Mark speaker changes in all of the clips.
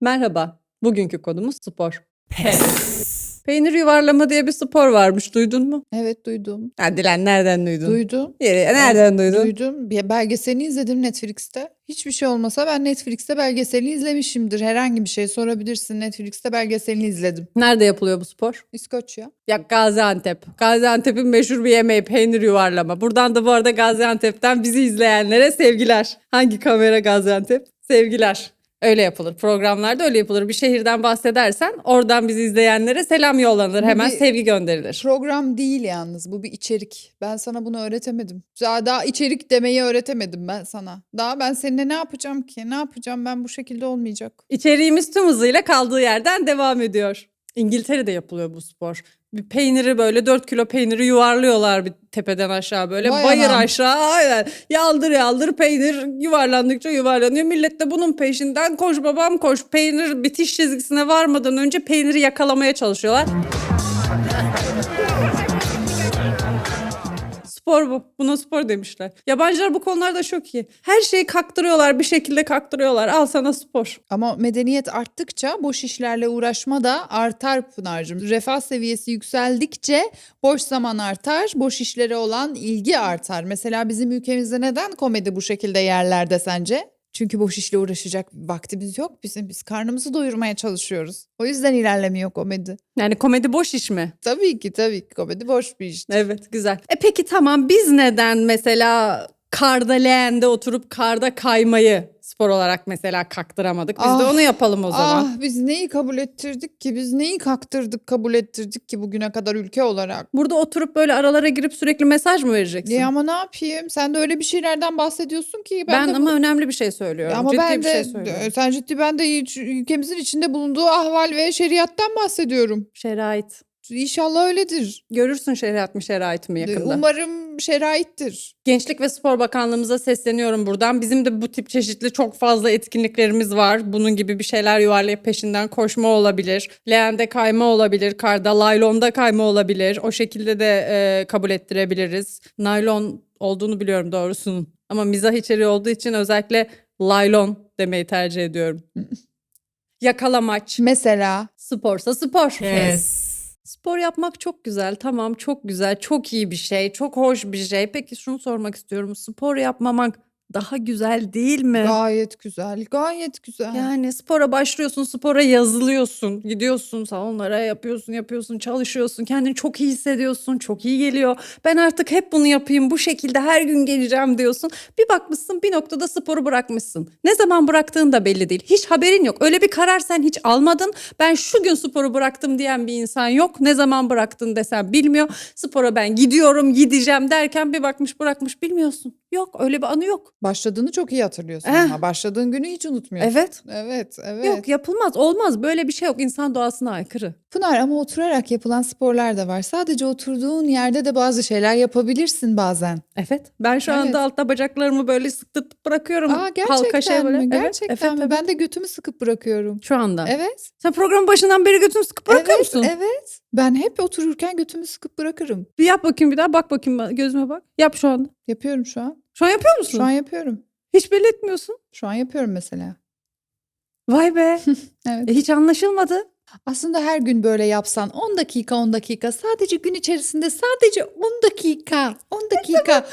Speaker 1: Merhaba. Bugünkü konumuz spor. Peynir yuvarlama diye bir spor varmış. Duydun mu?
Speaker 2: Evet duydum.
Speaker 1: Ha, Dilan nereden duydun?
Speaker 2: Duydum.
Speaker 1: Yeri- nereden duydun?
Speaker 2: Duydum. Bir belgeselini izledim Netflix'te. Hiçbir şey olmasa ben Netflix'te belgeselini izlemişimdir. Herhangi bir şey sorabilirsin. Netflix'te belgeselini izledim.
Speaker 1: Nerede yapılıyor bu spor?
Speaker 2: İskoçya.
Speaker 1: Ya Gaziantep. Gaziantep'in meşhur bir yemeği peynir yuvarlama. Buradan da bu arada Gaziantep'ten bizi izleyenlere sevgiler. Hangi kamera Gaziantep? Sevgiler. Öyle yapılır. Programlarda öyle yapılır. Bir şehirden bahsedersen oradan bizi izleyenlere selam yollanır.
Speaker 2: Bu
Speaker 1: Hemen
Speaker 2: bir-
Speaker 1: sevgi gönderilir.
Speaker 2: Program değil yalnız. Bu bir içerik. Ben sana bunu öğretemedim. Daha, daha içerik demeyi öğretemedim ben sana. Daha ben seninle ne yapacağım ki? Ne yapacağım ben bu şekilde olmayacak.
Speaker 1: İçeriğimiz tüm hızıyla kaldığı yerden devam ediyor. İngiltere'de yapılıyor bu spor. Bir peyniri böyle 4 kilo peyniri yuvarlıyorlar bir tepeden aşağı böyle
Speaker 2: Vay
Speaker 1: bayır
Speaker 2: anam.
Speaker 1: aşağı aynen. Yaldır yaldır peynir yuvarlandıkça yuvarlanıyor. Millet de bunun peşinden koş babam koş peynir bitiş çizgisine varmadan önce peyniri yakalamaya çalışıyorlar. Spor bu. Buna spor demişler. Yabancılar bu konularda çok iyi. Her şeyi kaktırıyorlar bir şekilde kaktırıyorlar. Al sana spor.
Speaker 2: Ama medeniyet arttıkça boş işlerle uğraşma da artar Pınar'cığım. Refah seviyesi yükseldikçe boş zaman artar, boş işlere olan ilgi artar. Mesela bizim ülkemizde neden komedi bu şekilde yerlerde sence? Çünkü boş işle uğraşacak vaktimiz yok bizim. Biz karnımızı doyurmaya çalışıyoruz. O yüzden ilerlemiyor komedi.
Speaker 1: Yani komedi boş iş mi?
Speaker 2: Tabii ki tabii ki komedi boş bir iş.
Speaker 1: Evet güzel. E peki tamam biz neden mesela karda leğende oturup karda kaymayı spor olarak mesela kaktıramadık? Biz de
Speaker 2: Ah,
Speaker 1: onu yapalım o zaman.
Speaker 2: Ah biz neyi kabul ettirdik ki? Biz neyi kaktırdık kabul ettirdik ki bugüne kadar ülke olarak?
Speaker 1: Burada oturup böyle aralara girip sürekli mesaj mı vereceksin?
Speaker 2: Ya ama ne yapayım? Sen de öyle bir şeylerden bahsediyorsun ki.
Speaker 1: ben
Speaker 2: de bu-
Speaker 1: ama önemli bir şey söylüyorum.
Speaker 2: ama
Speaker 1: Ciddi
Speaker 2: ben
Speaker 1: bir
Speaker 2: de
Speaker 1: şey söylüyorum.
Speaker 2: sen ciddi ben de ülkemizin içinde bulunduğu ahval ve şeriattan bahsediyorum.
Speaker 1: Şerait.
Speaker 2: İnşallah öyledir.
Speaker 1: Görürsün şeriat mı şerait mi yakında.
Speaker 2: Umarım şeraittir.
Speaker 1: Gençlik ve Spor Bakanlığımıza sesleniyorum buradan. Bizim de bu tip çeşitli çok fazla etkinliklerimiz var. Bunun gibi bir şeyler yuvarlayıp peşinden koşma olabilir. Leğende kayma olabilir. Karda laylonda kayma olabilir. O şekilde de e, kabul ettirebiliriz. Naylon olduğunu biliyorum doğrusunun. Ama mizah içeriği olduğu için özellikle laylon demeyi tercih ediyorum. Yakalamaç.
Speaker 2: Mesela
Speaker 1: Sporsa spor. Spor yapmak çok güzel. Tamam çok güzel. Çok iyi bir şey. Çok hoş bir şey. Peki şunu sormak istiyorum. Spor yapmamak daha güzel değil mi?
Speaker 2: gayet güzel, gayet güzel.
Speaker 1: Yani spora başlıyorsun, spora yazılıyorsun, gidiyorsun salonlara yapıyorsun, yapıyorsun, çalışıyorsun, kendini çok iyi hissediyorsun, çok iyi geliyor. Ben artık hep bunu yapayım, bu şekilde her gün geleceğim diyorsun. Bir bakmışsın bir noktada sporu bırakmışsın. Ne zaman bıraktığın da belli değil. Hiç haberin yok. Öyle bir karar sen hiç almadın. Ben şu gün sporu bıraktım diyen bir insan yok. Ne zaman bıraktın desem bilmiyor. Spora ben gidiyorum, gideceğim derken bir bakmış bırakmış bilmiyorsun. Yok öyle bir anı yok.
Speaker 2: Başladığını çok iyi hatırlıyorsun
Speaker 1: Eh.
Speaker 2: ama başladığın günü hiç unutmuyorsun.
Speaker 1: Evet.
Speaker 2: Evet, evet.
Speaker 1: Yok yapılmaz olmaz böyle bir şey yok insan doğasına aykırı.
Speaker 2: Pınar ama oturarak yapılan sporlar da var. Sadece oturduğun yerde de bazı şeyler yapabilirsin bazen.
Speaker 1: Evet ben şu
Speaker 2: Evet.
Speaker 1: anda altta bacaklarımı böyle sıktırıp bırakıyorum.
Speaker 2: Aa gerçekten
Speaker 1: Halka şey böyle.
Speaker 2: mi?
Speaker 1: Evet,
Speaker 2: Gerçekten
Speaker 1: evet,
Speaker 2: mi?
Speaker 1: evet.
Speaker 2: Ben de götümü sıkıp bırakıyorum.
Speaker 1: Şu anda.
Speaker 2: Evet.
Speaker 1: Sen programın başından beri götünü sıkıp bırakıyor
Speaker 2: evet,
Speaker 1: musun?
Speaker 2: Evet. Ben hep otururken götümü sıkıp bırakırım.
Speaker 1: Bir yap bakayım bir daha bak bakayım bana, gözüme bak. Yap şu anda.
Speaker 2: Yapıyorum şu an.
Speaker 1: Şu an yapıyor musun?
Speaker 2: Şu an yapıyorum.
Speaker 1: Hiç belli etmiyorsun.
Speaker 2: Şu an yapıyorum mesela.
Speaker 1: Vay be.
Speaker 2: Evet.
Speaker 1: E, hiç anlaşılmadı.
Speaker 2: Aslında her gün böyle yapsan 10 dakika 10 dakika sadece gün içerisinde sadece 10 dakika 10 dakika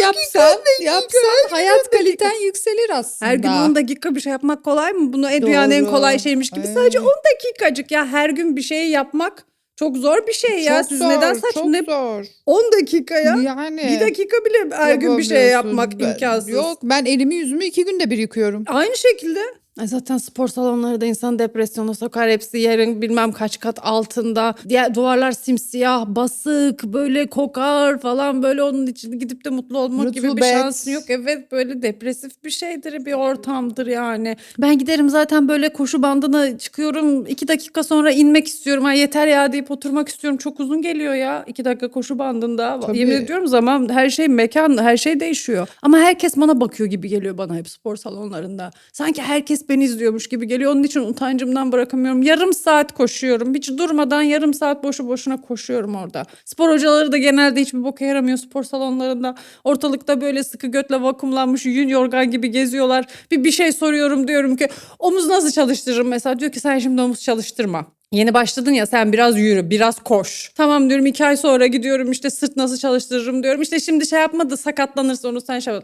Speaker 2: yapsan yapsan hayat kaliten yükselir aslında.
Speaker 1: Her gün 10 dakika bir şey yapmak kolay mı? Bunu en dünyanın en kolay şeymiş gibi. Sadece
Speaker 2: Evet.
Speaker 1: 10 dakikacık ya her gün bir şey yapmak çok zor bir şey ya.
Speaker 2: Çok
Speaker 1: Siz
Speaker 2: zor,
Speaker 1: neden saç
Speaker 2: çok
Speaker 1: ne
Speaker 2: zor.
Speaker 1: 10 dakika ya?
Speaker 2: Yani
Speaker 1: Bir dakika bile her gün bir şey yapmak
Speaker 2: Ben-
Speaker 1: imkansız.
Speaker 2: Yok ben elimi yüzümü iki günde bir yıkıyorum.
Speaker 1: Aynı şekilde. Ay Zaten spor salonları da insan depresyona sokar. Hepsi yerin bilmem kaç kat altında. Diğer duvarlar simsiyah, basık, böyle kokar falan. Böyle onun içinde gidip de mutlu olmak gibi bir
Speaker 2: Rutubet.
Speaker 1: şansın yok. Evet böyle depresif bir şeydir, bir ortamdır yani. Ben giderim zaten böyle koşu bandına çıkıyorum. iki dakika sonra inmek istiyorum. Ay yeter ya deyip oturmak istiyorum. Çok uzun geliyor ya. iki dakika koşu bandında.
Speaker 2: Tabii.
Speaker 1: Yemin ediyorum zaman her şey mekan, her şey değişiyor. Ama herkes bana bakıyor gibi geliyor bana hep spor salonlarında. Sanki herkes beni izliyormuş gibi geliyor. Onun için utancımdan bırakamıyorum. Yarım saat koşuyorum. Hiç durmadan yarım saat boşu boşuna koşuyorum orada. Spor hocaları da genelde hiçbir boka yaramıyor spor salonlarında. Ortalıkta böyle sıkı götle vakumlanmış yün yorgan gibi geziyorlar. Bir bir şey soruyorum diyorum ki omuz nasıl çalıştırırım mesela. Diyor ki sen şimdi omuz çalıştırma. Yeni başladın ya sen biraz yürü, biraz koş. Tamam diyorum iki ay sonra gidiyorum işte sırt nasıl çalıştırırım diyorum. İşte şimdi şey yapma da sakatlanırsa onu sen şey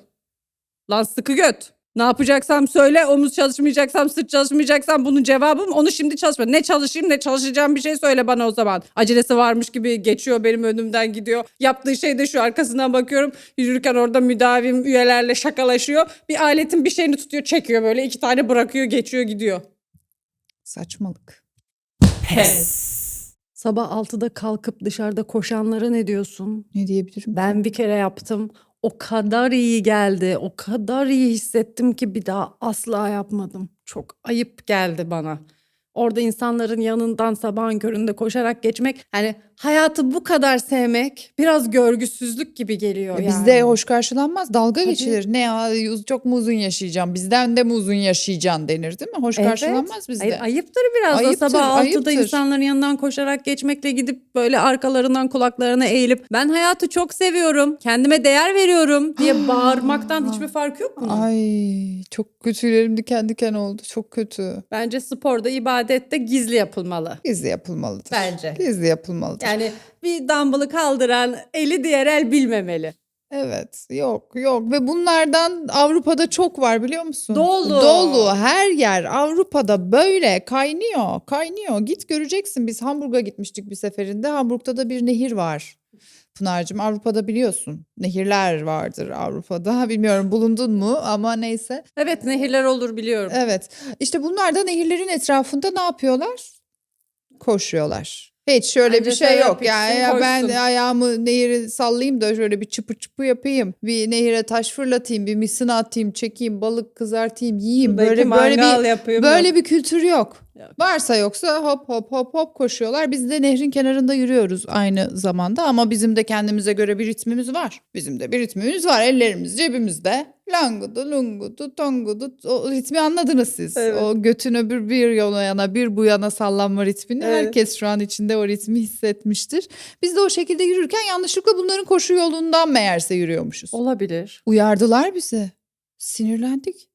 Speaker 1: Lan sıkı göt. Ne yapacaksam söyle, omuz çalışmayacaksam, sırt çalışmayacaksam bunun cevabım onu şimdi çalışma. Ne çalışayım ne çalışacağım bir şey söyle bana o zaman. Acelesi varmış gibi geçiyor benim önümden gidiyor. Yaptığı şey de şu arkasından bakıyorum. Yürürken orada müdavim üyelerle şakalaşıyor. Bir aletin bir şeyini tutuyor çekiyor böyle iki tane bırakıyor geçiyor gidiyor.
Speaker 2: Saçmalık.
Speaker 1: Sabah 6'da kalkıp dışarıda koşanlara ne diyorsun?
Speaker 2: Ne diyebilirim?
Speaker 1: Ben bir kere yaptım. O kadar iyi geldi. O kadar iyi hissettim ki bir daha asla yapmadım. Çok ayıp geldi bana. Orada insanların yanından sabahın köründe koşarak geçmek hani hayatı bu kadar sevmek biraz görgüsüzlük gibi geliyor
Speaker 2: E,
Speaker 1: yani.
Speaker 2: Bizde hoş karşılanmaz. Dalga
Speaker 1: Tabii.
Speaker 2: geçilir. Ne ya çok mu uzun yaşayacağım? Bizden de mi uzun yaşayacaksın denir değil mi? Hoş
Speaker 1: Evet.
Speaker 2: karşılanmaz bizde.
Speaker 1: Hayır, ayıptır biraz
Speaker 2: Ayıptır,
Speaker 1: da sabah 6'da
Speaker 2: ayıptır.
Speaker 1: insanların yanından koşarak geçmekle gidip böyle arkalarından kulaklarına eğilip ben hayatı çok seviyorum, kendime değer veriyorum diye bağırmaktan hiçbir fark yok bunun.
Speaker 2: Ay çok kötü tüylerim diken diken oldu. Çok kötü.
Speaker 1: Bence sporda, ibadette gizli yapılmalı.
Speaker 2: Gizli yapılmalıdır.
Speaker 1: Bence.
Speaker 2: Gizli yapılmalıdır.
Speaker 1: Yani bir dumbbell'ı kaldıran eli diğer el bilmemeli.
Speaker 2: Evet yok yok ve bunlardan Avrupa'da çok var biliyor musun?
Speaker 1: Dolu.
Speaker 2: Dolu her yer Avrupa'da böyle kaynıyor kaynıyor git göreceksin biz Hamburg'a gitmiştik bir seferinde Hamburg'da da bir nehir var. Pınar'cığım Avrupa'da biliyorsun nehirler vardır Avrupa'da bilmiyorum bulundun mu ama neyse.
Speaker 1: Evet nehirler olur biliyorum.
Speaker 2: Evet işte bunlar da nehirlerin etrafında ne yapıyorlar? Koşuyorlar. Hiç şöyle
Speaker 1: Bence
Speaker 2: bir şey yok. Ya,
Speaker 1: gitsin,
Speaker 2: ya ben ayağımı nehire sallayayım da şöyle bir çıpı çıpı yapayım. Bir nehire taş fırlatayım, bir misina atayım, çekeyim, balık kızartayım, yiyeyim.
Speaker 1: Şuradaki
Speaker 2: Böyle böyle bir
Speaker 1: yapayım.
Speaker 2: böyle bir kültür yok.
Speaker 1: Yok.
Speaker 2: Varsa yoksa hop hop hop hop koşuyorlar. Biz de nehrin kenarında yürüyoruz aynı zamanda ama bizim de kendimize göre bir ritmimiz var. Bizim de bir ritmimiz var. Ellerimiz cebimizde. Langudu, lungudu, tongudu. O ritmi anladınız siz.
Speaker 1: Evet.
Speaker 2: O götün öbür bir yana bir bu yana sallanma ritmini.
Speaker 1: Evet.
Speaker 2: Herkes şu an içinde o ritmi hissetmiştir. Biz de o şekilde yürürken yanlışlıkla bunların koşu yolundan meğerse yürüyormuşuz.
Speaker 1: Olabilir.
Speaker 2: Uyardılar bizi. Sinirlendik.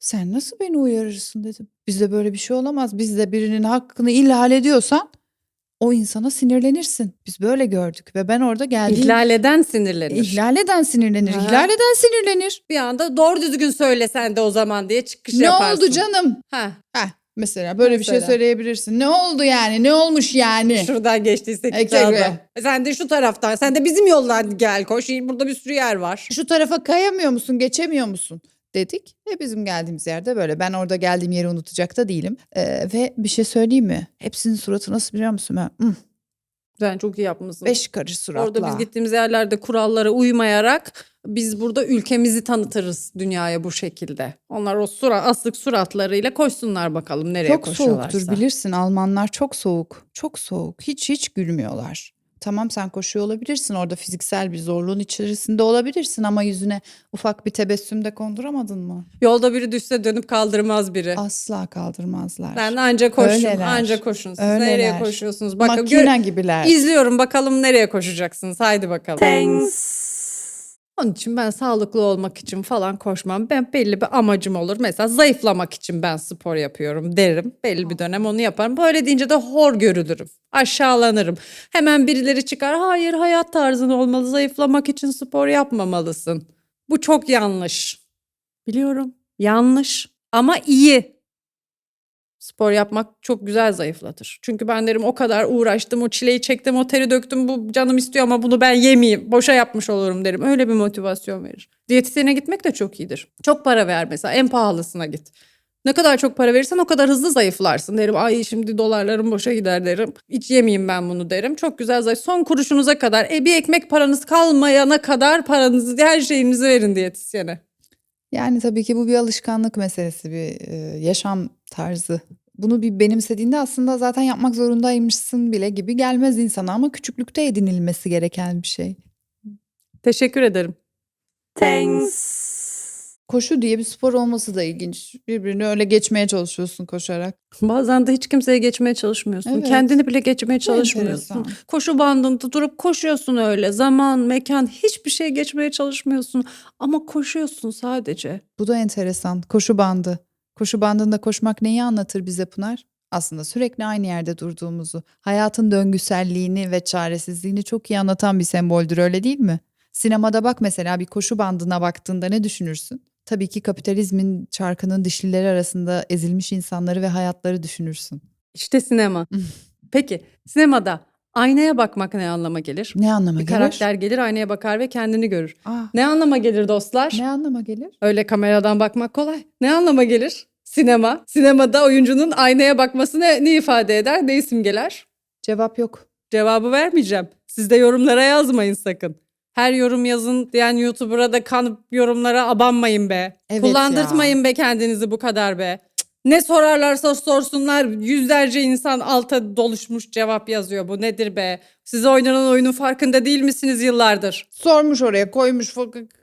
Speaker 2: Sen nasıl beni uyarırsın dedim. Bizde böyle bir şey olamaz. Bizde birinin hakkını ihlal ediyorsan o insana sinirlenirsin. Biz böyle gördük ve ben orada geldiğim...
Speaker 1: İhlal eden sinirlenir.
Speaker 2: İhlal eden sinirlenir.
Speaker 1: Ha.
Speaker 2: İhlal eden sinirlenir.
Speaker 1: Bir anda doğru düzgün söyle sen de o zaman diye çıkış
Speaker 2: ne
Speaker 1: yaparsın.
Speaker 2: oldu canım?
Speaker 1: Ha,
Speaker 2: Heh, mesela böyle bir şey
Speaker 1: Mesela.
Speaker 2: söyleyebilirsin. Ne oldu yani? Ne olmuş yani?
Speaker 1: şuradan geçtiysek kağıda.
Speaker 2: be.
Speaker 1: Sen de şu taraftan. Sen de bizim yoldan gel koş. Burada bir sürü yer var.
Speaker 2: Şu tarafa kayamıyor musun? Geçemiyor musun? Dedik. Ve bizim geldiğimiz yerde böyle. Ben orada geldiğim yeri unutacak da değilim. Ee, ve bir şey söyleyeyim mi? Hepsinin suratı nasıl biliyor musun? Ben, "Hmm,
Speaker 1: Sen çok iyi yapmışsın.
Speaker 2: beş karış suratla.
Speaker 1: Orada biz gittiğimiz yerlerde kurallara uymayarak biz burada ülkemizi tanıtırız dünyaya bu şekilde. Onlar o surat, asık suratlarıyla koşsunlar bakalım nereye
Speaker 2: Çok
Speaker 1: koşuyorlarsa.
Speaker 2: soğuktur bilirsin. Almanlar çok soğuk. Çok soğuk. Hiç hiç gülmüyorlar. Tamam sen koşuyor olabilirsin. Orada fiziksel bir zorluğun içerisinde olabilirsin ama yüzüne ufak bir tebessüm de konduramadın mı?
Speaker 1: Yolda biri düşse dönüp kaldırmaz biri.
Speaker 2: Asla kaldırmazlar.
Speaker 1: Ben anca koşun,
Speaker 2: Öyleler.
Speaker 1: anca koşun. Siz
Speaker 2: Öyleler.
Speaker 1: nereye koşuyorsunuz? Bakın
Speaker 2: Makine gibiler.
Speaker 1: izliyorum bakalım nereye koşacaksınız. Haydi bakalım. Onun için ben sağlıklı olmak için falan koşmam. Ben belli bir amacım olur. Mesela zayıflamak için ben spor yapıyorum derim. Belli bir dönem onu yaparım. Böyle deyince de hor görülürüm. Aşağılanırım. Hemen birileri çıkar. Hayır hayat tarzın olmalı. Zayıflamak için spor yapmamalısın. Bu çok yanlış. Biliyorum. Yanlış ama iyi. Spor yapmak çok güzel zayıflatır. Çünkü ben derim o kadar uğraştım, o çileyi çektim, o teri döktüm, bu canım istiyor ama bunu ben yemeyeyim, boşa yapmış olurum derim. Öyle bir motivasyon verir. Diyetisyene gitmek de çok iyidir. Çok para ver mesela, en pahalısına git. Ne kadar çok para verirsen o kadar hızlı zayıflarsın derim. Ay şimdi dolarlarım boşa gider derim. Hiç yemeyeyim ben bunu derim. Çok güzel zayıf. Son kuruşunuza kadar, e bir ekmek paranız kalmayana kadar paranızı, her şeyinizi verin diyetisyene.
Speaker 2: Yani tabii ki bu bir alışkanlık meselesi, bir yaşam tarzı. Bunu bir benimsediğinde aslında zaten yapmak zorundaymışsın bile gibi gelmez insana ama küçüklükte edinilmesi gereken bir şey.
Speaker 1: Teşekkür ederim.
Speaker 2: Koşu diye bir spor olması da ilginç. Birbirini öyle geçmeye çalışıyorsun koşarak.
Speaker 1: Bazen de hiç kimseye geçmeye çalışmıyorsun.
Speaker 2: Evet.
Speaker 1: Kendini bile geçmeye çalışmıyorsun.
Speaker 2: enteresan.
Speaker 1: Koşu bandında durup koşuyorsun öyle. Zaman, mekan hiçbir şey geçmeye çalışmıyorsun. Ama koşuyorsun sadece.
Speaker 2: Bu da enteresan. Koşu bandı. Koşu bandında koşmak neyi anlatır bize Pınar? Aslında sürekli aynı yerde durduğumuzu, hayatın döngüselliğini ve çaresizliğini çok iyi anlatan bir semboldür öyle değil mi? Sinemada bak mesela bir koşu bandına baktığında ne düşünürsün? Tabii ki kapitalizmin çarkının dişlileri arasında ezilmiş insanları ve hayatları düşünürsün.
Speaker 1: İşte sinema. Peki sinemada aynaya bakmak ne anlama gelir?
Speaker 2: Ne anlama
Speaker 1: Bir
Speaker 2: gelir?
Speaker 1: karakter gelir aynaya bakar ve kendini görür.
Speaker 2: Aa,
Speaker 1: Ne anlama gelir dostlar?
Speaker 2: ne anlama gelir?
Speaker 1: Öyle kameradan bakmak kolay. Ne anlama gelir? Sinema. Sinemada oyuncunun aynaya bakması ne, ne ifade eder? Ne simgeler?
Speaker 2: Cevap yok.
Speaker 1: Cevabı vermeyeceğim. Siz de yorumlara yazmayın sakın. Her yorum yazın diyen YouTuber'a da kanıp yorumlara abanmayın be.
Speaker 2: Evet
Speaker 1: Kullandırtmayın be kendinizi bu kadar be. Ne sorarlarsa sorsunlar yüzlerce insan alta doluşmuş cevap yazıyor. Bu nedir be? Size oynanan oyunun farkında değil misiniz yıllardır?
Speaker 2: Sormuş oraya koymuş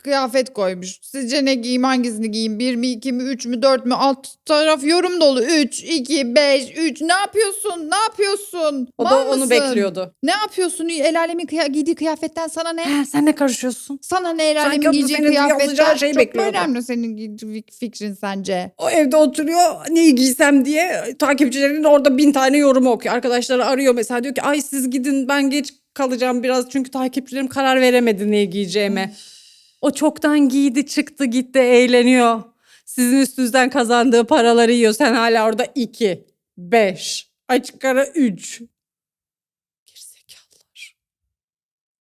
Speaker 2: kıyafet koymuş. Sizce ne giyeyim hangisini giyeyim? Bir mi iki mi üç mü dört mü? Alt taraf yorum dolu. Üç, iki, beş, üç. Ne yapıyorsun? Ne yapıyorsun?
Speaker 1: O
Speaker 2: Mal
Speaker 1: da onu
Speaker 2: mısın?
Speaker 1: bekliyordu.
Speaker 2: Ne yapıyorsun? El alemin kıya- giydiği kıyafetten sana ne?
Speaker 1: He, sen ne karışıyorsun?
Speaker 2: Sana ne el
Speaker 1: Sanki
Speaker 2: alemin
Speaker 1: o da
Speaker 2: giyeceği
Speaker 1: senin
Speaker 2: kıyafetten?
Speaker 1: şeyi
Speaker 2: Çok mu
Speaker 1: bekliyordu.
Speaker 2: önemli senin giydiği fikrin sence?
Speaker 1: O evde oturuyor neyi giysem diye takipçilerinin orada bin tane yorumu okuyor. Arkadaşları arıyor mesela diyor ki ay siz gidin ben geç kalacağım biraz çünkü takipçilerim karar veremedi neyi giyeceğime. O çoktan giydi çıktı gitti eğleniyor. Sizin üstünüzden kazandığı paraları yiyor. Sen hala orada iki, beş, açık ara üç. Gerizekalılar.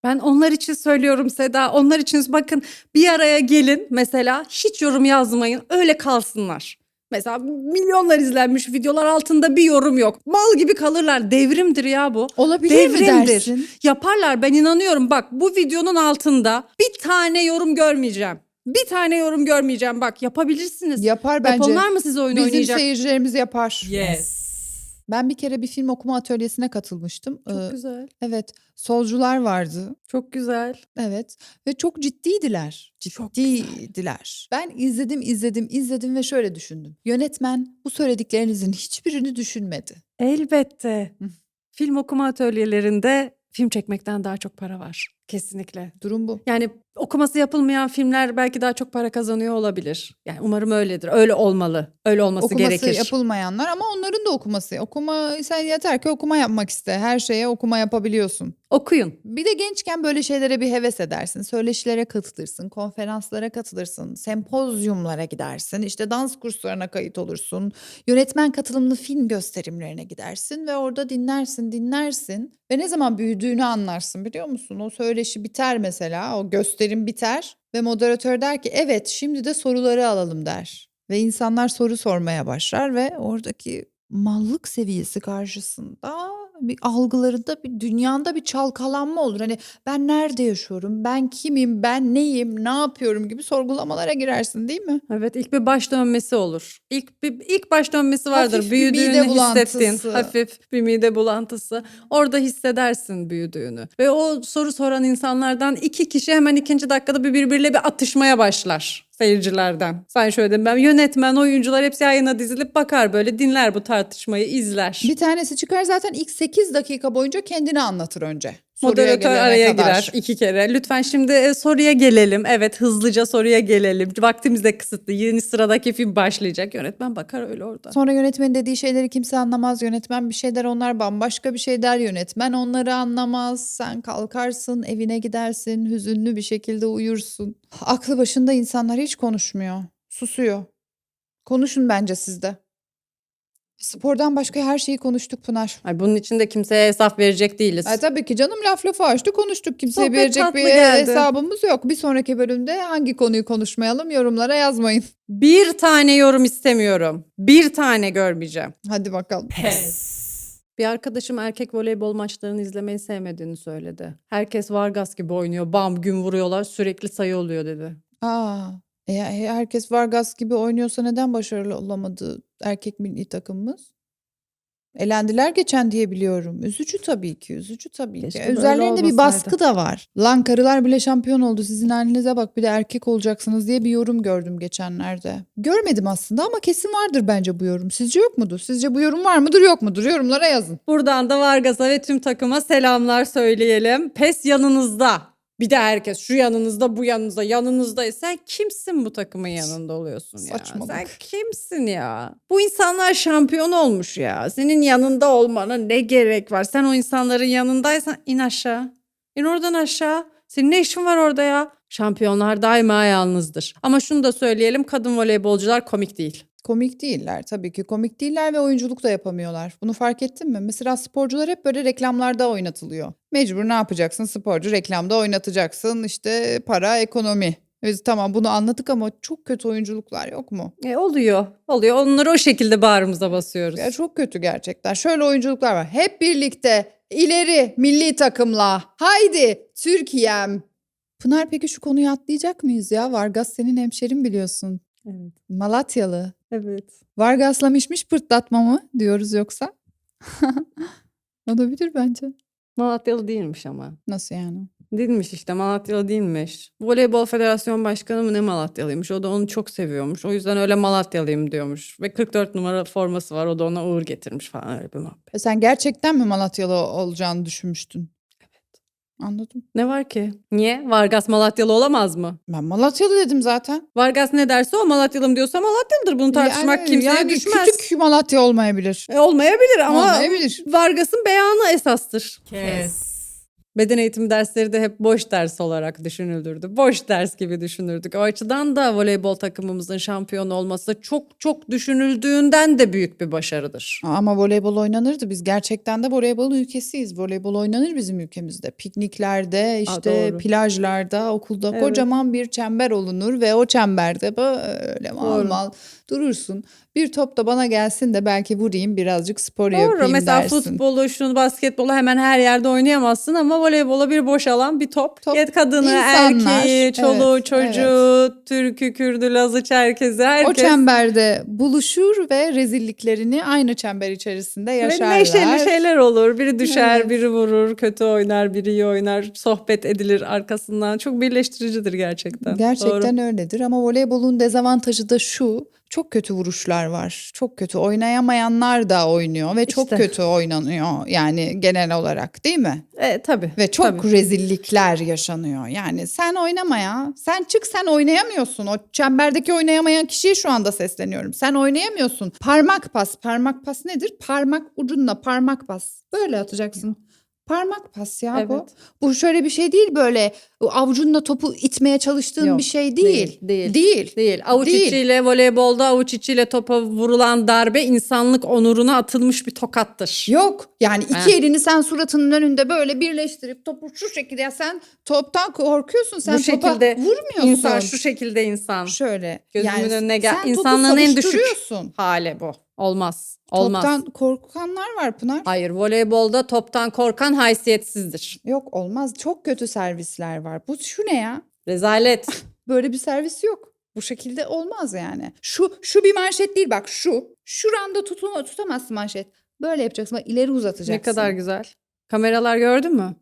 Speaker 1: Ben onlar için söylüyorum Seda. Onlar için bakın bir araya gelin mesela hiç yorum yazmayın. Öyle kalsınlar. Mesela milyonlar izlenmiş videolar altında bir yorum yok. Mal gibi kalırlar. Devrimdir ya bu.
Speaker 2: Olabilir mi
Speaker 1: Devrimdir.
Speaker 2: dersin?
Speaker 1: Yaparlar ben inanıyorum. Bak bu videonun altında bir tane yorum görmeyeceğim. Bir tane yorum görmeyeceğim. Bak yapabilirsiniz.
Speaker 2: Yapar bence.
Speaker 1: Yapanlar mı siz oyun
Speaker 2: Bizim
Speaker 1: oynayacak?
Speaker 2: seyircilerimiz yapar.
Speaker 1: Yes.
Speaker 2: Ben bir kere bir film okuma atölyesine katılmıştım.
Speaker 1: Çok
Speaker 2: Ee,
Speaker 1: güzel.
Speaker 2: Evet, solcular vardı.
Speaker 1: Çok güzel.
Speaker 2: Evet ve çok ciddiydiler. Ciddiydiler. Ben izledim, izledim, izledim ve şöyle düşündüm. Yönetmen bu söylediklerinizin hiçbirini düşünmedi.
Speaker 1: Elbette. Film okuma atölyelerinde film çekmekten daha çok para var. Kesinlikle.
Speaker 2: Durum bu.
Speaker 1: Yani okuması yapılmayan filmler belki daha çok para kazanıyor olabilir. Yani umarım öyledir. Öyle olmalı. Öyle olması
Speaker 2: Okuması
Speaker 1: gerekir.
Speaker 2: yapılmayanlar ama onların da okuması. Okuma sen yeter ki okuma yapmak iste. Her şeye okuma yapabiliyorsun.
Speaker 1: Okuyun.
Speaker 2: Bir de gençken böyle şeylere bir heves edersin. Söyleşilere katılırsın, konferanslara katılırsın, sempozyumlara gidersin, işte dans kurslarına kayıt olursun, yönetmen katılımlı film gösterimlerine gidersin ve orada dinlersin, dinlersin ve ne zaman büyüdüğünü anlarsın biliyor musun? O söyleşi biter mesela, o gösterim biter ve moderatör der ki evet şimdi de soruları alalım der. Ve insanlar soru sormaya başlar ve oradaki mallık seviyesi karşısında bir algılarında bir dünyanda bir çalkalanma olur. Hani ben nerede yaşıyorum? Ben kimim? Ben neyim? Ne yapıyorum gibi sorgulamalara girersin değil mi?
Speaker 1: Evet ilk bir baş dönmesi olur. İlk bir ilk baş dönmesi vardır.
Speaker 2: Hafif bir mide
Speaker 1: büyüdüğünü hissettin.
Speaker 2: bulantısı.
Speaker 1: Hafif bir mide bulantısı. Orada hissedersin büyüdüğünü. Ve o soru soran insanlardan iki kişi hemen ikinci dakikada bir birbiriyle bir atışmaya başlar seyircilerden. Sen şöyle dedin ben yönetmen, oyuncular hepsi yayına dizilip bakar böyle dinler bu tartışmayı izler.
Speaker 2: Bir tanesi çıkar zaten ilk 8 dakika boyunca kendini anlatır önce.
Speaker 1: Moderatör araya
Speaker 2: kadar.
Speaker 1: girer iki kere. Lütfen şimdi e, soruya gelelim. Evet hızlıca soruya gelelim. Vaktimiz de kısıtlı. Yeni sıradaki film başlayacak. Yönetmen bakar öyle orada.
Speaker 2: Sonra yönetmenin dediği şeyleri kimse anlamaz. Yönetmen bir şey der onlar bambaşka bir şey der. Yönetmen onları anlamaz. Sen kalkarsın evine gidersin hüzünlü bir şekilde uyursun. Aklı başında insanlar hiç konuşmuyor. Susuyor. Konuşun bence siz de. Spordan başka her şeyi konuştuk Pınar.
Speaker 1: Ay bunun için de kimseye hesap verecek değiliz.
Speaker 2: Ay, tabii ki canım laf lafı açtı konuştuk. Kimseye
Speaker 1: Sohbet
Speaker 2: verecek
Speaker 1: tatlı
Speaker 2: bir
Speaker 1: geldi.
Speaker 2: hesabımız yok. Bir sonraki bölümde hangi konuyu konuşmayalım yorumlara yazmayın.
Speaker 1: Bir tane yorum istemiyorum. Bir tane görmeyeceğim.
Speaker 2: Hadi bakalım.
Speaker 1: Bir arkadaşım erkek voleybol maçlarını izlemeyi sevmediğini söyledi. Herkes Vargas gibi oynuyor. Bam gün vuruyorlar. Sürekli sayı oluyor dedi.
Speaker 2: Aa, e, e, herkes Vargas gibi oynuyorsa neden başarılı olamadı erkek milli takımımız? Elendiler geçen diye biliyorum. Üzücü tabii ki, üzücü tabii
Speaker 1: Keşke
Speaker 2: ki.
Speaker 1: böyle
Speaker 2: Üzerlerinde bir
Speaker 1: olmasaydı.
Speaker 2: baskı da var. Lan karılar bile şampiyon oldu. Sizin halinize bak bir de erkek olacaksınız diye bir yorum gördüm geçenlerde. Görmedim aslında ama kesin vardır bence bu yorum. Sizce yok mudur? Sizce bu yorum var mıdır yok mudur? Yorumlara yazın.
Speaker 1: Buradan da Vargas'a ve tüm takıma selamlar söyleyelim. Pes yanınızda. Bir de herkes şu yanınızda bu yanınızda yanınızda. E Sen kimsin bu takımın yanında oluyorsun ya?
Speaker 2: Saçmalık.
Speaker 1: Sen kimsin ya? Bu insanlar şampiyon olmuş ya. Senin yanında olmana ne gerek var? Sen o insanların yanındaysan in aşağı. İn oradan aşağı. Senin ne işin var orada ya? Şampiyonlar daima yalnızdır. Ama şunu da söyleyelim kadın voleybolcular komik değil.
Speaker 2: Komik değiller tabii ki. Komik değiller ve oyunculuk da yapamıyorlar. Bunu fark ettin mi? Mesela sporcular hep böyle reklamlarda oynatılıyor. Mecbur ne yapacaksın? Sporcu reklamda oynatacaksın. İşte para, ekonomi. Biz tamam bunu anladık ama çok kötü oyunculuklar yok mu?
Speaker 1: E oluyor. Oluyor. Onları o şekilde bağrımıza basıyoruz.
Speaker 2: Ya çok kötü gerçekten. Şöyle oyunculuklar var. Hep birlikte ileri milli takımla. Haydi Türkiye'm. Pınar peki şu konuyu atlayacak mıyız ya? Vargas senin hemşerin biliyorsun.
Speaker 1: Evet.
Speaker 2: Malatyalı.
Speaker 1: Evet.
Speaker 2: Vargas'la mişmiş pırtlatma mı diyoruz yoksa? Olabilir bence.
Speaker 1: Malatyalı değilmiş ama.
Speaker 2: Nasıl yani?
Speaker 1: Değilmiş işte Malatyalı değilmiş. Voleybol Federasyon Başkanı mı ne Malatyalıymış. O da onu çok seviyormuş. O yüzden öyle Malatyalıyım diyormuş. Ve 44 numara forması var. O da ona uğur getirmiş falan öyle bir muhabbet.
Speaker 2: E sen gerçekten mi Malatyalı olacağını düşünmüştün? Anladım.
Speaker 1: Ne var ki? Niye? Vargas Malatyalı olamaz mı?
Speaker 2: Ben Malatyalı dedim zaten.
Speaker 1: Vargas ne derse o Malatyalım diyorsa Malatyalıdır. Bunu tartışmak
Speaker 2: Yani-
Speaker 1: kimseye
Speaker 2: yani
Speaker 1: düşmez.
Speaker 2: Küçük Malatya olmayabilir.
Speaker 1: E, olmayabilir ama
Speaker 2: Olmayabilir.
Speaker 1: Vargas'ın beyanı esastır.
Speaker 3: Kes.
Speaker 1: Beden eğitimi dersleri de hep boş ders olarak düşünülürdü. Boş ders gibi düşünürdük. O açıdan da voleybol takımımızın şampiyon olması çok çok düşünüldüğünden de büyük bir başarıdır.
Speaker 2: Ama voleybol oynanırdı. Biz gerçekten de voleybol ülkesiyiz. Voleybol oynanır bizim ülkemizde. Pikniklerde, işte
Speaker 1: doğru.
Speaker 2: plajlarda, okulda
Speaker 1: Evet.
Speaker 2: kocaman bir çember olunur ve o çemberde böyle mal
Speaker 1: Doğru.
Speaker 2: mal durursun. Bir top da bana gelsin de belki vurayım birazcık spor
Speaker 1: Doğru.
Speaker 2: yapayım
Speaker 1: Mesela
Speaker 2: dersin.
Speaker 1: futbolu, şunu basketbolu hemen her yerde oynayamazsın ama voleybola bir boş alan bir top.
Speaker 2: Top,
Speaker 1: Yet kadını,
Speaker 2: insanlar,
Speaker 1: erkeği, çoluğu,
Speaker 2: evet,
Speaker 1: çocuğu, Türkü, Kürdü, Lazı, Çerkezi
Speaker 2: O
Speaker 1: herkes.
Speaker 2: çemberde buluşur ve rezilliklerini aynı çember içerisinde
Speaker 1: Ve
Speaker 2: yaşarlar.
Speaker 1: neşeli şeyler olur. Biri düşer,
Speaker 2: Evet.
Speaker 1: biri vurur, kötü oynar, biri iyi oynar. Sohbet edilir arkasından. Çok birleştiricidir gerçekten.
Speaker 2: Gerçekten
Speaker 1: Doğru.
Speaker 2: öyledir ama voleybolun dezavantajı da şu. Çok kötü vuruşlar var. Çok kötü. Oynayamayanlar da oynuyor ve çok
Speaker 1: İşte.
Speaker 2: kötü oynanıyor. Yani genel olarak değil mi?
Speaker 1: E, tabii.
Speaker 2: Ve çok
Speaker 1: tabii.
Speaker 2: rezillikler yaşanıyor. Yani sen oynama ya. Sen çık sen oynayamıyorsun. O çemberdeki oynayamayan kişiye şu anda sesleniyorum. Sen oynayamıyorsun. Parmak pas. Parmak pas nedir? Parmak ucunla parmak pas. Böyle atacaksın. Parmak pas ya bu.
Speaker 1: Evet.
Speaker 2: Bu şöyle bir şey değil böyle avucunla topu itmeye çalıştığın
Speaker 1: Yok,
Speaker 2: bir şey değil.
Speaker 1: değil, değil.
Speaker 2: Değil.
Speaker 1: Değil. Avuç
Speaker 2: Değil.
Speaker 1: içiyle voleybolda avuç içiyle topa vurulan darbe insanlık onuruna atılmış bir tokattır.
Speaker 2: Yok. Yani iki
Speaker 1: Ha.
Speaker 2: elini sen suratının önünde böyle birleştirip topu şu şekilde ya sen toptan korkuyorsun. Sen
Speaker 1: Bu
Speaker 2: topa
Speaker 1: şekilde
Speaker 2: vurmuyorsun.
Speaker 1: İnsan şu şekilde insan.
Speaker 2: Şöyle.
Speaker 1: Gözümün önüne gel- insanlığın en düşük. Hale bu. Olmaz. Olmaz.
Speaker 2: Toptan korkanlar var Pınar.
Speaker 1: Hayır voleybolda toptan korkan haysiyetsizdir.
Speaker 2: Yok olmaz. Çok kötü servisler var. Bu şu ne ya?
Speaker 1: Rezalet.
Speaker 2: Böyle bir servis yok. Bu şekilde olmaz yani. Şu şu bir manşet değil bak şu. Şuranda tutun, tutamazsın manşet. Böyle yapacaksın. Bak ileri uzatacaksın.
Speaker 1: ne kadar güzel. Kameralar gördün mü?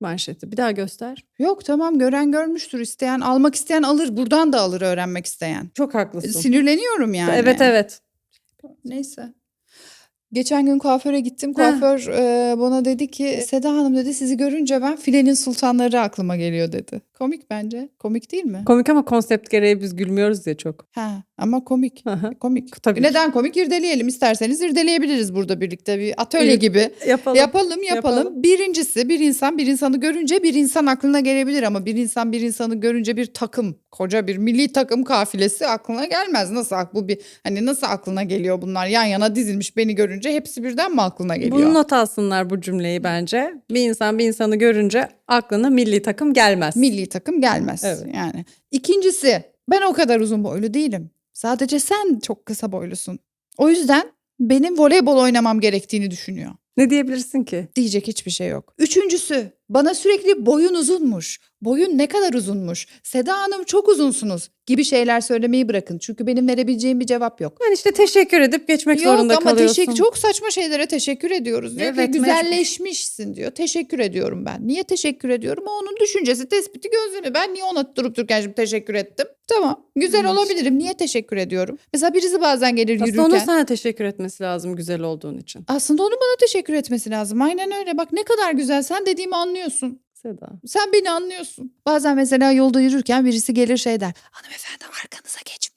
Speaker 1: Manşeti. Bir daha göster.
Speaker 2: Yok tamam gören görmüştür. isteyen almak isteyen alır. Buradan da alır öğrenmek isteyen.
Speaker 1: Çok haklısın.
Speaker 2: Sinirleniyorum yani.
Speaker 1: Evet evet.
Speaker 2: Neyse. Geçen gün kuaföre gittim. Kuaför e, bana dedi ki Seda Hanım dedi sizi görünce ben filenin sultanları aklıma geliyor dedi. Komik bence. Komik değil mi?
Speaker 1: Komik ama konsept gereği biz gülmüyoruz ya çok.
Speaker 2: Ha, ama komik.
Speaker 1: Hı.
Speaker 2: komik.
Speaker 1: Tabii.
Speaker 2: Neden komik? İrdeleyelim isterseniz irdeleyebiliriz burada birlikte bir atölye
Speaker 1: İr-
Speaker 2: gibi.
Speaker 1: Yapalım.
Speaker 2: Yapalım, yapalım
Speaker 1: Yapalım.
Speaker 2: Birincisi bir insan bir insanı görünce bir insan aklına gelebilir ama bir insan bir insanı görünce bir takım koca bir milli takım kafilesi aklına gelmez. Nasıl bu bir hani nasıl aklına geliyor bunlar yan yana dizilmiş beni görünce hepsi birden mi aklına geliyor?
Speaker 1: Bunu not alsınlar bu cümleyi bence. Bir insan bir insanı görünce aklına milli takım gelmez.
Speaker 2: Milli takım gelmez
Speaker 1: Evet.
Speaker 2: yani. İkincisi ben o kadar uzun boylu değilim. Sadece sen çok kısa boylusun. O yüzden benim voleybol oynamam gerektiğini düşünüyor.
Speaker 1: Ne diyebilirsin ki?
Speaker 2: Diyecek hiçbir şey yok. Üçüncüsü Bana sürekli boyun uzunmuş. Boyun ne kadar uzunmuş. Seda Hanım çok uzunsunuz gibi şeyler söylemeyi bırakın. Çünkü benim verebileceğim bir cevap yok.
Speaker 1: Yani işte teşekkür edip geçmek
Speaker 2: Yok
Speaker 1: zorunda
Speaker 2: ama
Speaker 1: kalıyorsun.
Speaker 2: teşekkür çok saçma şeylere teşekkür ediyoruz. Diyor
Speaker 1: Evet,
Speaker 2: ki güzelleşmişsin diyor. Teşekkür ediyorum ben. Niye teşekkür ediyorum? O onun düşüncesi, tespiti, gözlemi. Ben niye ona durup dururken şimdi teşekkür ettim? Tamam. Güzel
Speaker 1: Evet.
Speaker 2: olabilirim. Niye teşekkür ediyorum? Mesela birisi bazen gelir
Speaker 1: Aslında
Speaker 2: yürürken.
Speaker 1: onun sana teşekkür etmesi lazım güzel olduğun için.
Speaker 2: Aslında onun bana teşekkür etmesi lazım. Aynen öyle. Bak ne kadar güzel. Sen dediğimi anlıyorsun.
Speaker 1: Seda.
Speaker 2: Sen beni anlıyorsun. Bazen mesela yolda yürürken birisi gelir şey der. Hanımefendi arkanıza geçmiş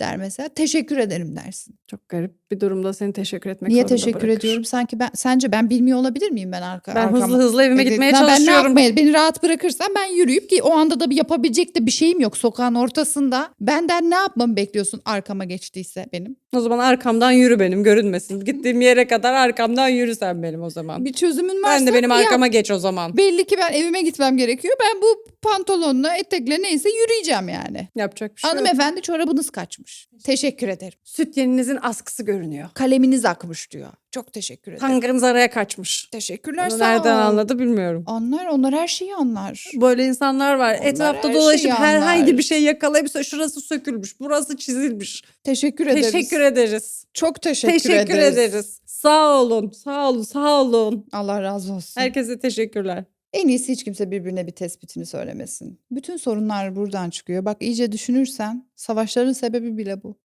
Speaker 2: der mesela. Teşekkür ederim dersin.
Speaker 1: Çok garip bir durumda seni teşekkür etmek
Speaker 2: Niye
Speaker 1: zorunda
Speaker 2: teşekkür
Speaker 1: bırakır.
Speaker 2: ediyorum? Sanki ben sence ben bilmiyor olabilir miyim ben arka
Speaker 1: Ben
Speaker 2: arkama-
Speaker 1: hızlı hızlı evime
Speaker 2: Evet,
Speaker 1: gitmeye
Speaker 2: ben- Ben ne
Speaker 1: çalışıyorum.
Speaker 2: yapmaya, beni rahat bırakırsan ben yürüyüp ki o anda da bir yapabilecek de bir şeyim yok sokağın ortasında. Benden ne yapmamı bekliyorsun arkama geçtiyse benim?
Speaker 1: O zaman arkamdan yürü benim görünmesin. Gittiğim yere kadar arkamdan yürü sen benim o zaman.
Speaker 2: Bir çözümün varsa
Speaker 1: Ben de benim
Speaker 2: yap.
Speaker 1: arkama geç o zaman.
Speaker 2: Belli ki ben evime gitmem gerekiyor. Ben bu pantolonla, etekle neyse yürüyeceğim yani.
Speaker 1: Yapacak bir şey yok.
Speaker 2: Hanımefendi çorabınız kaçmış. Teşekkür ederim.
Speaker 1: Süt yeninizin askısı görünüyor.
Speaker 2: Kaleminiz akmış diyor. Çok teşekkür ederim.
Speaker 1: Tangırınız araya kaçmış.
Speaker 2: Teşekkürler
Speaker 1: Onu
Speaker 2: sağ
Speaker 1: nereden
Speaker 2: ol.
Speaker 1: anladı bilmiyorum.
Speaker 2: Anlar onlar her şeyi anlar.
Speaker 1: Böyle insanlar var.
Speaker 2: Onlar
Speaker 1: Etrafta
Speaker 2: her
Speaker 1: dolaşıp
Speaker 2: şeyi
Speaker 1: herhangi
Speaker 2: anlar.
Speaker 1: bir şey yakalayıp şurası sökülmüş, burası çizilmiş.
Speaker 2: Teşekkür ederiz.
Speaker 1: Teşekkür ederiz.
Speaker 2: Çok teşekkür,
Speaker 1: Teşekkür
Speaker 2: ederiz.
Speaker 1: ederiz. Sağ olun, sağ olun, sağ olun.
Speaker 2: Allah razı olsun.
Speaker 1: Herkese teşekkürler.
Speaker 2: En iyisi hiç kimse birbirine bir tespitini söylemesin. Bütün sorunlar buradan çıkıyor. Bak iyice düşünürsen savaşların sebebi bile bu.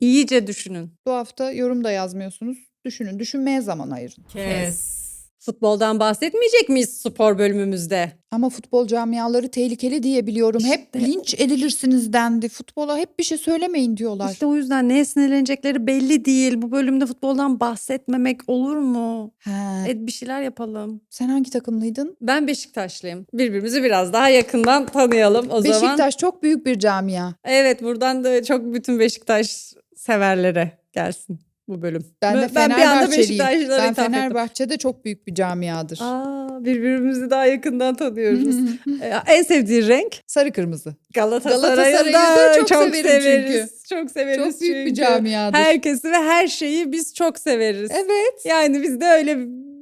Speaker 1: İyice düşünün.
Speaker 2: Bu hafta yorum da yazmıyorsunuz. Düşünün, düşünmeye zaman ayırın.
Speaker 1: Kes. Futboldan bahsetmeyecek miyiz spor bölümümüzde?
Speaker 2: Ama futbol camiaları tehlikeli diye biliyorum. Hep
Speaker 1: İşte
Speaker 2: linç edilirsiniz dendi. Futbola hep bir şey söylemeyin diyorlar.
Speaker 1: İşte o yüzden neye sinirlenecekleri belli değil. Bu bölümde futboldan bahsetmemek olur mu?
Speaker 2: He.
Speaker 1: Et bir şeyler yapalım.
Speaker 2: Sen hangi takımlıydın?
Speaker 1: Ben Beşiktaşlıyım. Birbirimizi biraz daha yakından tanıyalım o zaman.
Speaker 2: Beşiktaş çok büyük bir camia.
Speaker 1: Evet buradan da çok bütün Beşiktaş severlere gelsin bu bölüm.
Speaker 2: Ben de
Speaker 1: bir anda
Speaker 2: Fenerbahçeliyim.
Speaker 1: Beşiktaşlılara
Speaker 2: Ben. Fenerbahçe'de çok büyük bir camiadır.
Speaker 1: Aa, birbirimizi daha yakından tanıyoruz. Ee, en sevdiğin renk?
Speaker 2: Sarı kırmızı.
Speaker 1: Galatasaray'ı da çok,
Speaker 2: çok severim
Speaker 1: severiz. Çok severiz
Speaker 2: Çok büyük bir
Speaker 1: çünkü.
Speaker 2: camiadır.
Speaker 1: Herkesi ve her şeyi biz çok severiz.
Speaker 2: Evet.
Speaker 1: Yani bizde öyle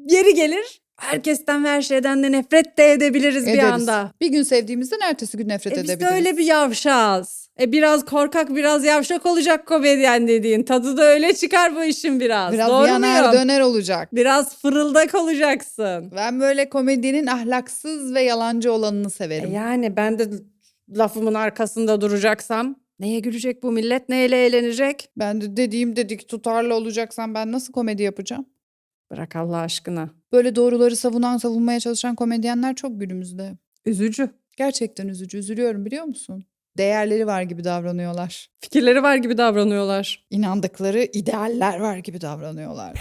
Speaker 1: yeri gelir. Herkesten ve her şeyden de nefret de edebiliriz bir
Speaker 2: Ederiz.
Speaker 1: anda.
Speaker 2: Bir gün sevdiğimizden ertesi gün nefret
Speaker 1: E biz de
Speaker 2: edebiliriz.
Speaker 1: öyle bir yavşağız. E biraz korkak biraz yavşak olacak komedyen dediğin. Tadı da öyle çıkar bu işin biraz.
Speaker 2: Biraz
Speaker 1: Doğru
Speaker 2: yanar
Speaker 1: muyum?
Speaker 2: döner olacak.
Speaker 1: Biraz fırıldak olacaksın.
Speaker 2: Ben böyle komedinin ahlaksız ve yalancı olanını
Speaker 1: E
Speaker 2: severim.
Speaker 1: yani ben de lafımın arkasında duracaksam neye gülecek bu millet neyle eğlenecek?
Speaker 2: Ben de dediğim dedik tutarlı olacaksam ben nasıl komedi yapacağım?
Speaker 1: Bırak Allah aşkına.
Speaker 2: Böyle doğruları savunan savunmaya çalışan komedyenler çok günümüzde.
Speaker 1: Üzücü.
Speaker 2: Gerçekten üzücü. Üzülüyorum biliyor musun? Değerleri var gibi davranıyorlar.
Speaker 1: Fikirleri var gibi davranıyorlar.
Speaker 2: İnandıkları idealler var gibi davranıyorlar.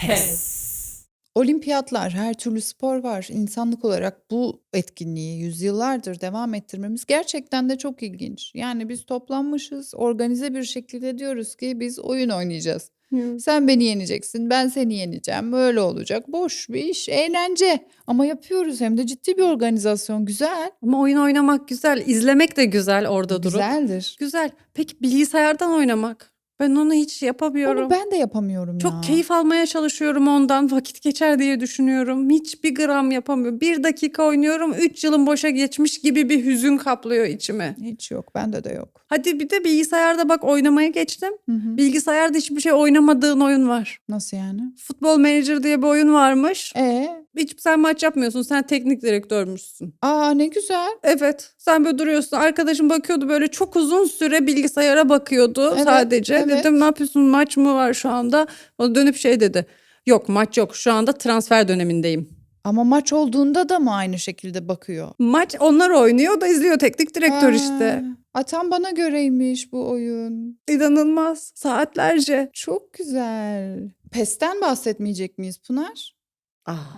Speaker 2: Olimpiyatlar, her türlü spor var. İnsanlık olarak bu etkinliği yüzyıllardır devam ettirmemiz gerçekten de çok ilginç. Yani biz toplanmışız, organize bir şekilde diyoruz ki biz oyun oynayacağız. Sen beni yeneceksin, ben seni yeneceğim. Böyle olacak. Boş bir iş, eğlence. Ama yapıyoruz hem de ciddi bir organizasyon. Güzel.
Speaker 1: Ama oyun oynamak güzel. izlemek de güzel orada durup.
Speaker 2: Güzeldir.
Speaker 1: Güzel. Peki bilgisayardan oynamak? Ben onu hiç yapamıyorum.
Speaker 2: Onu ben de yapamıyorum
Speaker 1: Çok
Speaker 2: ya.
Speaker 1: keyif almaya çalışıyorum ondan. Vakit geçer diye düşünüyorum. Hiçbir gram yapamıyorum. Bir dakika oynuyorum. Üç yılın boşa geçmiş gibi bir hüzün kaplıyor içimi.
Speaker 2: Hiç yok. Bende de yok.
Speaker 1: Hadi bir de bilgisayarda bak oynamaya geçtim.
Speaker 2: Hı hı.
Speaker 1: Bilgisayarda hiçbir şey oynamadığın oyun var.
Speaker 2: Nasıl yani?
Speaker 1: Futbol Manager diye bir oyun varmış.
Speaker 2: E,
Speaker 1: Hiç sen maç yapmıyorsun. Sen teknik direktörmüşsün.
Speaker 2: aa ne güzel.
Speaker 1: Evet. Sen böyle duruyorsun. Arkadaşım bakıyordu böyle çok uzun süre bilgisayara bakıyordu
Speaker 2: Evet,
Speaker 1: sadece.
Speaker 2: evet.
Speaker 1: Dedim ne yapıyorsun maç mı var şu anda? O dönüp şey dedi. Yok maç yok. Şu anda transfer dönemindeyim.
Speaker 2: Ama maç olduğunda da mı aynı şekilde bakıyor?
Speaker 1: Maç onlar oynuyor da izliyor teknik direktör işte.
Speaker 2: Aa, Atan bana göreymiş bu oyun.
Speaker 1: İnanılmaz. Saatlerce.
Speaker 2: Çok güzel. PES'ten bahsetmeyecek miyiz Pınar?
Speaker 1: Ah,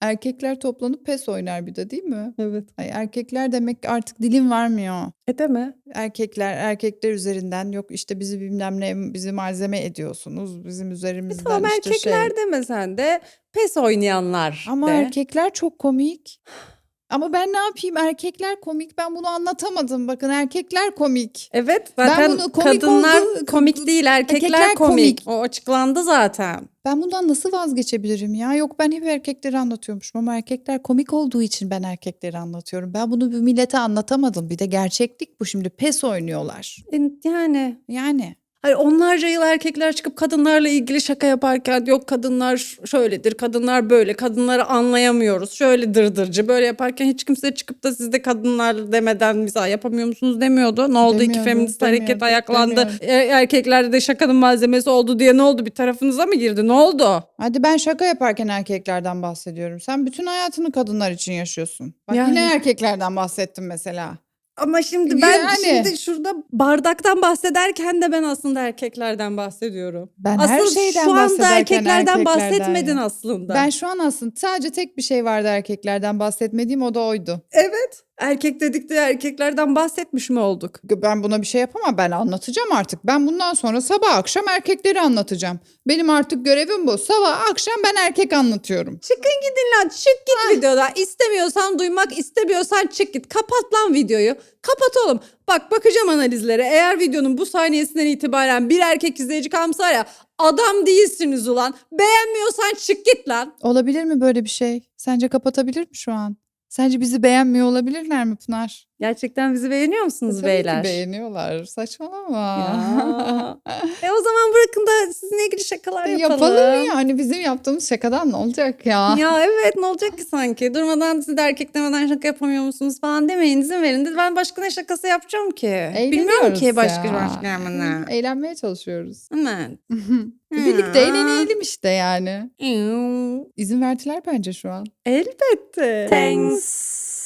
Speaker 2: Erkekler toplanıp PES oynar bir de değil mi?
Speaker 1: evet.
Speaker 2: Ay erkekler demek ki artık dilim varmıyor.
Speaker 1: E deme.
Speaker 2: Erkekler erkekler üzerinden yok işte bizi bilmem ne bizi malzeme ediyorsunuz bizim üzerimizden
Speaker 1: Tamam
Speaker 2: işte şey.
Speaker 1: erkekler demesen de pes oynayanlar
Speaker 2: Ama
Speaker 1: de.
Speaker 2: erkekler çok komik. Ama ben ne yapayım? Erkekler komik. Ben bunu anlatamadım. Bakın erkekler komik.
Speaker 1: Evet
Speaker 2: Ben
Speaker 1: zaten
Speaker 2: bunu komik
Speaker 1: kadınlar
Speaker 2: oldu-
Speaker 1: komik değil erkekler,
Speaker 2: erkekler
Speaker 1: komik.
Speaker 2: komik.
Speaker 1: O açıklandı zaten.
Speaker 2: Ben bundan nasıl vazgeçebilirim ya? Yok ben hep erkekleri anlatıyormuşum ama erkekler komik olduğu için ben erkekleri anlatıyorum. Ben bunu bir millete anlatamadım. Bir de gerçeklik bu şimdi. Pes oynuyorlar.
Speaker 1: E, Yani
Speaker 2: Yani.
Speaker 1: Hayır onlarca yıl erkekler çıkıp kadınlarla ilgili şaka yaparken yok kadınlar şöyledir, kadınlar böyle, kadınları anlayamıyoruz. Şöyle dırdırcı böyle yaparken hiç kimse çıkıp da siz de kadınlar demeden bize yapamıyor musunuz demiyordu. Ne oldu iki
Speaker 2: Demiyordu,
Speaker 1: feminist hareket
Speaker 2: demiyordu,
Speaker 1: ayaklandı.
Speaker 2: demiyordu.
Speaker 1: E, erkeklerde de şakanın malzemesi oldu diye ne oldu? Bir tarafınıza mı girdi? Ne oldu?
Speaker 2: Hadi ben şaka yaparken erkeklerden bahsediyorum. Sen bütün hayatını kadınlar için yaşıyorsun. Bak
Speaker 1: Yani.
Speaker 2: yine erkeklerden bahsettim mesela.
Speaker 1: Ama şimdi ben
Speaker 2: Yani.
Speaker 1: şimdi şurada bardaktan bahsederken de ben aslında erkeklerden bahsediyorum.
Speaker 2: Ben
Speaker 1: Asıl
Speaker 2: her şeyden
Speaker 1: şu anda
Speaker 2: bahsederken
Speaker 1: erkeklerden
Speaker 2: erkeklerden
Speaker 1: bahsetmedin
Speaker 2: ya.
Speaker 1: aslında.
Speaker 2: Ben şu an aslında sadece tek bir şey vardı erkeklerden bahsetmediğim o da oydu.
Speaker 1: Evet. Erkek dedik de erkeklerden bahsetmiş mi olduk?
Speaker 2: Ben buna bir şey yapamam. Ben anlatacağım artık. Ben bundan sonra sabah akşam erkekleri anlatacağım. Benim artık görevim bu. Sabah akşam ben erkek anlatıyorum.
Speaker 1: Çıkın gidin lan çık git videoda. İstemiyorsan duymak istemiyorsan çık git. Kapat lan videoyu. Kapat oğlum. Bak bakacağım analizlere. Eğer videonun bu saniyesinden itibaren bir erkek izleyici kalmışsa ya adam değilsiniz ulan. Beğenmiyorsan çık git lan.
Speaker 2: Olabilir mi böyle bir şey? Sence kapatabilir mi şu an? Sence bizi beğenmiyor olabilirler mi Pınar?
Speaker 1: Gerçekten bizi beğeniyor musunuz
Speaker 2: Tabii ki
Speaker 1: beyler?
Speaker 2: beğeniyorlar. Saçmalama.
Speaker 1: Ya. e o zaman bırakın da sizinle ilgili şakalar yapalım.
Speaker 2: Yapalım yani bizim yaptığımız şakadan ne olacak ya?
Speaker 1: Ya evet ne olacak ki sanki? Durmadan siz de erkek demeden şaka yapamıyor musunuz falan demeyin izin verin. de Ben başka ne şakası yapacağım ki? Bilmiyorum ki başka
Speaker 2: ya.
Speaker 1: başka ne.
Speaker 2: Eğlenmeye çalışıyoruz.
Speaker 1: Hemen.
Speaker 2: Birlikte eğlenelim işte yani. İzin verdiler bence şu an.
Speaker 1: Elbette.
Speaker 2: Thanks.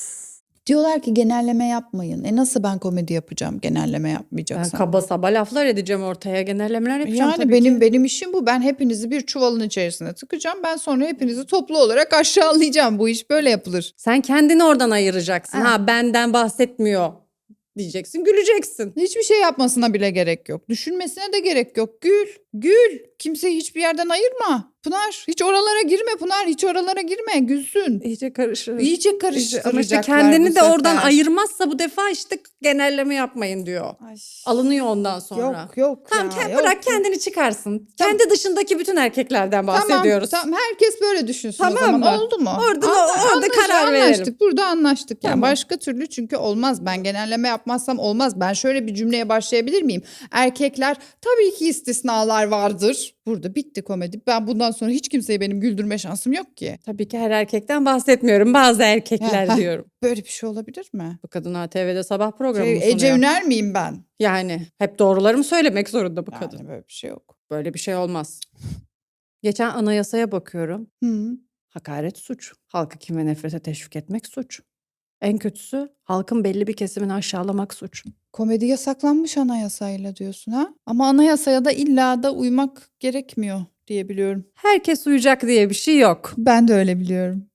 Speaker 2: Diyorlar ki genelleme yapmayın. E nasıl ben komedi yapacağım genelleme
Speaker 1: Ben
Speaker 2: yapmayacaksam?
Speaker 1: kaba saba laflar edeceğim ortaya. Genellemeler yapacağım
Speaker 2: yani
Speaker 1: tabii
Speaker 2: benim
Speaker 1: ki.
Speaker 2: benim işim bu. Ben hepinizi bir çuvalın içerisine tıkacağım. Ben sonra hepinizi toplu olarak aşağılayacağım. Bu iş böyle yapılır.
Speaker 1: Sen kendini oradan ayıracaksın.
Speaker 2: Ha.
Speaker 1: Ha benden bahsetmiyor diyeceksin. Güleceksin.
Speaker 2: Hiçbir şey yapmasına bile gerek yok. Düşünmesine de gerek yok. Gül, gül. Kimseyi hiçbir yerden ayırma. Pınar, hiç oralara girme Pınar. Hiç oralara girme. Gülsün.
Speaker 1: İyice karışır.
Speaker 2: İyice karıştıracaklar
Speaker 1: Ama işte kendini de oradan ayırmazsa bu defa işte genelleme yapmayın diyor.
Speaker 2: Ay.
Speaker 1: Alınıyor ondan sonra.
Speaker 2: Yok yok
Speaker 1: Tamam
Speaker 2: ya, yok,
Speaker 1: bırak
Speaker 2: yok.
Speaker 1: kendini çıkarsın. Kendi dışındaki bütün erkeklerden bahsediyoruz.
Speaker 2: Tamam, tamam herkes böyle düşünsün
Speaker 1: Tamam
Speaker 2: o zaman.
Speaker 1: mı?
Speaker 2: Oldu mu?
Speaker 1: Orada-
Speaker 2: Anla-
Speaker 1: orada
Speaker 2: anlaş-
Speaker 1: karar verelim.
Speaker 2: Anlaştık. Burada anlaştık. Yani
Speaker 1: Tamam.
Speaker 2: başka türlü çünkü olmaz. Ben genelleme yapmazsam olmaz. Ben şöyle bir cümleye başlayabilir miyim? Erkekler tabii ki istisnalar vardır. Burada bitti komedi. Ben bundan sonra hiç kimseyi benim güldürme şansım yok ki.
Speaker 1: Tabii ki her erkekten bahsetmiyorum. Bazı erkekler
Speaker 2: Ha, ha.
Speaker 1: diyorum.
Speaker 2: Böyle bir şey olabilir mi?
Speaker 1: Bu kadın ATV'de sabah programı
Speaker 2: Şey,
Speaker 1: sunuyor?
Speaker 2: Ece Üner miyim ben?
Speaker 1: Yani hep doğruları mı söylemek zorunda bu
Speaker 2: Yani
Speaker 1: kadın?
Speaker 2: böyle bir şey yok.
Speaker 1: Böyle bir şey olmaz. Geçen anayasaya bakıyorum.
Speaker 2: Hı.
Speaker 1: Hakaret suç. Halkı kim ve nefrete teşvik etmek suç. En kötüsü halkın belli bir kesimini aşağılamak suç.
Speaker 2: Komedi yasaklanmış anayasayla diyorsun ha? Ama anayasaya da illa da uymak gerekmiyor diye biliyorum.
Speaker 1: Herkes uyacak diye bir şey yok.
Speaker 2: Ben de öyle biliyorum.